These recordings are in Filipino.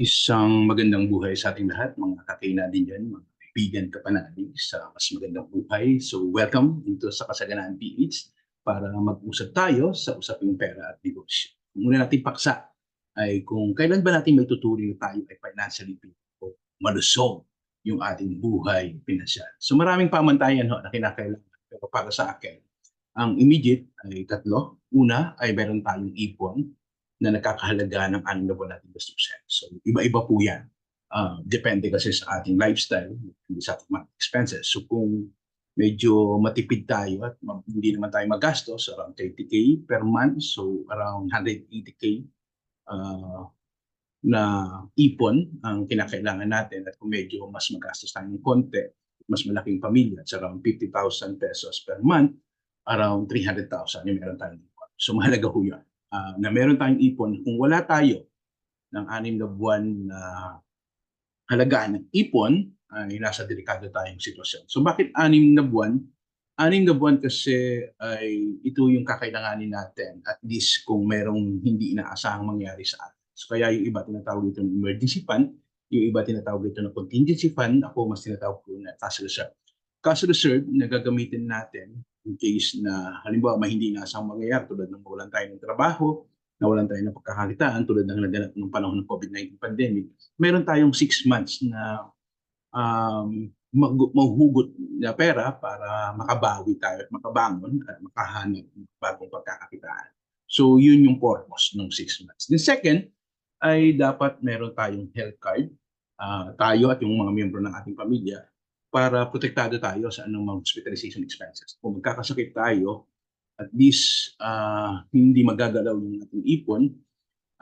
Isang magandang buhay sa ating lahat, mga kakina din dyan, mga kaibigan ka pa natin sa mas magandang buhay. So welcome dito sa Kasaganaan PH para mag-usap tayo sa usaping pera at negosyo. Ang una nating paksa ay kung kailan ba natin may na tayo ay financially fit o malusog yung ating buhay pinansyal. So maraming pamantayan ho, na kinakailangan. Pero para sa akin, ang immediate ay tatlo. Una ay meron tayong ipon na nakakahalaga ng anim na buwan nating gastusin. So, iba-iba po yan. Ah, depende kasi sa ating lifestyle, sa ating mga expenses. So, kung medyo matipid tayo at hindi naman tayo magastos, around 30K per month, so around 180K ah, na ipon ang kinakailangan natin at kung medyo mas magastos tayo ng konti, mas malaking pamilya, it's around 50,000 pesos per month, around 300,000 yung meron tayong ipon. So mahalaga po yun ah, na meron tayong ipon. Kung wala tayo ng anim na buwan na halagaan ng ipon, ay nasa delikado tayong sitwasyon. So bakit anim na buwan? Anim na buwan kasi ay ito yung kakailanganin natin at least kung merong hindi inaasahang mangyari sa atin. So kaya yung iba tinatawag ito ng emergency fund, yung iba tinatawag ito ng contingency fund, ako mas tinatawag ko na cash reserve. Cash reserve na gagamitin natin in case na halimbawa may hindi inaasahang mangyayari tulad ng mawalan tayo ng trabaho, nawalan tayo ng pagkakakitaan tulad ng naganap ng panahon ng COVID-19 pandemic, meron tayong six months na um, mahuhugot na pera para makabawi tayo at makabangon at makahanap ng bagong pagkakakitaan. So yun yung purpose ng six months. The second ay dapat meron tayong health card, ah, tayo at yung mga miyembro ng ating pamilya para protektado tayo sa anumang hospitalization expenses. Kung magkakasakit tayo, at least ah, hindi magagalaw yung ating ipon.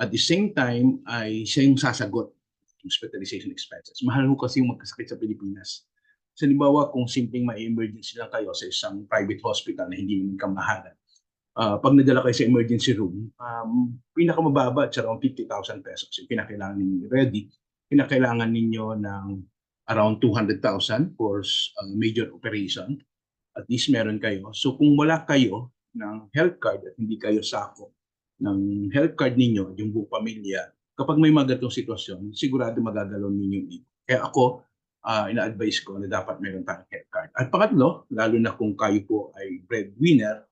At the same time, ay siya yung sasagot ng hospitalization expenses. Mahal ho kasi yung magkasakit sa Pilipinas. Sa halimbawa, kung simpleng may emergency lang kayo sa isang private hospital na hindi naman kamahalan, ah, pag nadala kayo sa emergency room, um, pinakamababa at around 50,000 pesos. Yung pinakailangan ninyo ready, pinakailangan ninyo ng around 200,000 for uh, major operation. At least meron kayo. So kung wala kayo ng health card at hindi kayo sako ng health card ninyo, yung buong pamilya, kapag may mga ganitong sitwasyon, sigurado magagalaw ninyo ipon. Kaya ako, ah, ina-advise ko na dapat meron tayong health card. At pangatlo, lalo na kung kayo po ay breadwinner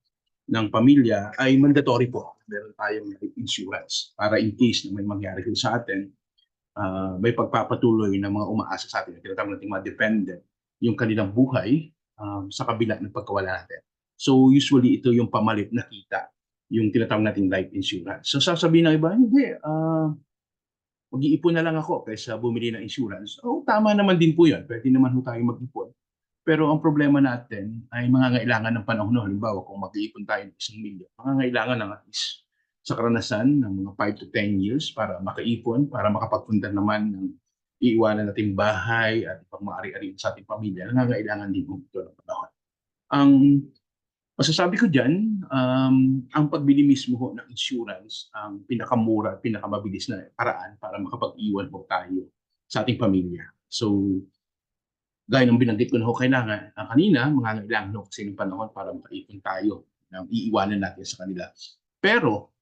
ng pamilya, ay mandatory po. Meron tayong life insurance para in case na may mangyari sa atin, ah, may pagpapatuloy ng mga umaasa sa atin, tinatawag natin mga dependent, yung kanilang buhay um, sa kabila ng pagkawala natin. So usually ito yung pamalit na kita, yung tinatawag nating life insurance. So sasabihin ng iba, hindi, ah mag-iipon na lang ako kaysa bumili ng insurance. Oh, tama naman din po yun. Pwede naman ho tayo mag-ipon. Pero ang problema natin ay mangangailangan ng panahon. Halimbawa, kung mag-iipon tayo ng isang milyon, mangangailangan ng at least sa karanasan ng mga 5 to 10 years para makaipon, para makapagpunta naman ng iiwanan nating bahay at ipang maari-ari sa ating pamilya. Nangangailangan din ito ng panahon. Ang masasabi ko dyan, um, ang pagbili mismo ho ng insurance ang pinakamura at pinakamabilis na paraan para makapag-iwan po tayo sa ating pamilya. So, gaya ng binanggit ko na ho kailangan, ah, kanina, mangangailangan ho kasi ng panahon para makaipon tayo ng iiwanan natin sa kanila. Pero,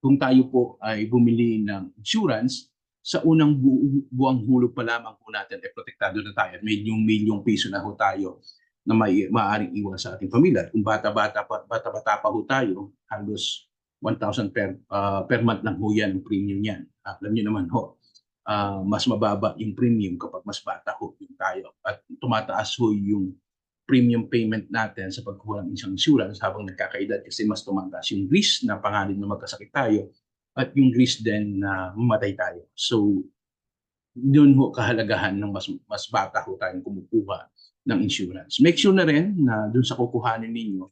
kung tayo po ay bumili ng insurance, sa unang bu- buwang hulog pa lamang po natin ay protektado na tayo milyong-milyong piso na ho tayo na may maaaring iwan sa ating pamilya. Kung bata-bata pa, bata-bata pa ho tayo, halos 1,000 per, ah, per month lang ho yan ang premium yan. Ah, alam niyo naman ho, ah, mas mababa yung premium kapag mas bata ho yung tayo. At tumataas ho yung premium payment natin sa pagkuha ng isang insurance habang nagkakaedad kasi mas tumataas yung risk na pangalan na magkasakit tayo at yung risk din na mamatay tayo. So, yun ho kahalagahan ng mas, mas bata ho tayong kumukuha ng insurance. Make sure na rin na dun sa kukuhanin ninyo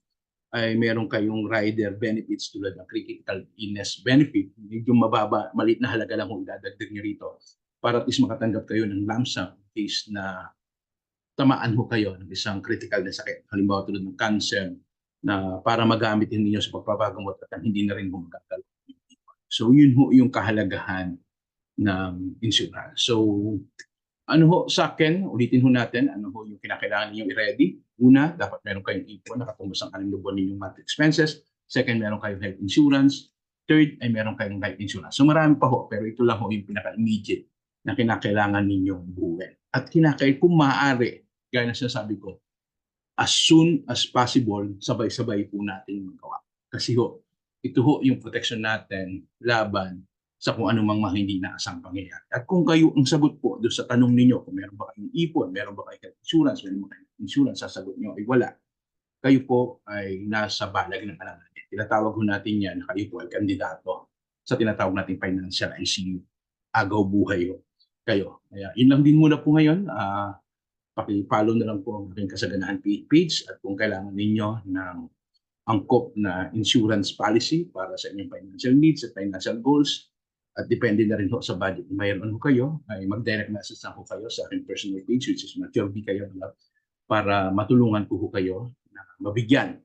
ay meron kayong rider benefits tulad ng critical illness benefit. Medyo mababa, malit na halaga lang kung idadagdag nyo rito para at least makatanggap kayo ng lump sum case na tamaan ho kayo ng isang critical na sakit. Halimbawa tulad ng cancer na para magamit ninyo sa pagpapagamot at hindi na rin gumagalaw. So yun ho yung kahalagahan ng insurance. So ano ho sa akin, ulitin ho natin, ano ho yung kinakailangan ninyong i-ready. Una, dapat meron kayong ipon na katungos ang aling buwan ninyong monthly expenses. Second, meron kayong health insurance. Third ay meron kayong life insurance. So marami pa ho, pero ito lang ho yung pinaka-immediate na kinakailangan ninyong buuin. At kinakailangan, kung maaari, gaya na sinasabi ko, as soon as possible, sabay-sabay po natin magawa. Kasi ho, ito ho yung protection natin laban sa kung anumang mga hindi naasang pangyayari. At kung kayo ang sagot po doon sa tanong ninyo, kung meron ba kayong ipon, meron ba kayong insurance, meron ba kayong insurance, sasagot nyo ay wala. Kayo po ay nasa balag ng alam. Tinatawag ho natin yan, na kayo po ay kandidato sa tinatawag nating financial ICU. Agaw buhay ho kayo. Kaya yun lang din muna po ngayon. Ah, paki-follow na lang po ang aking kasaganaan page at kung kailangan ninyo ng angkop na insurance policy para sa inyong financial needs at financial goals at depende na rin ho sa budget na mayroon ho kayo ay mag-direct message na ho kayo sa aking personal page which is Mature B kayo para matulungan ko ho kayo na mabigyan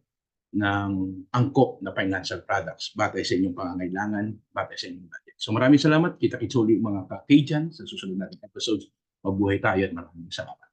ng angkop na financial products batay sa inyong pangangailangan, batay sa inyong budget. So maraming salamat. Kita-kits uli mga ka-Cajun sa susunod nating episodes. Mabuhay tayo at maraming salamat.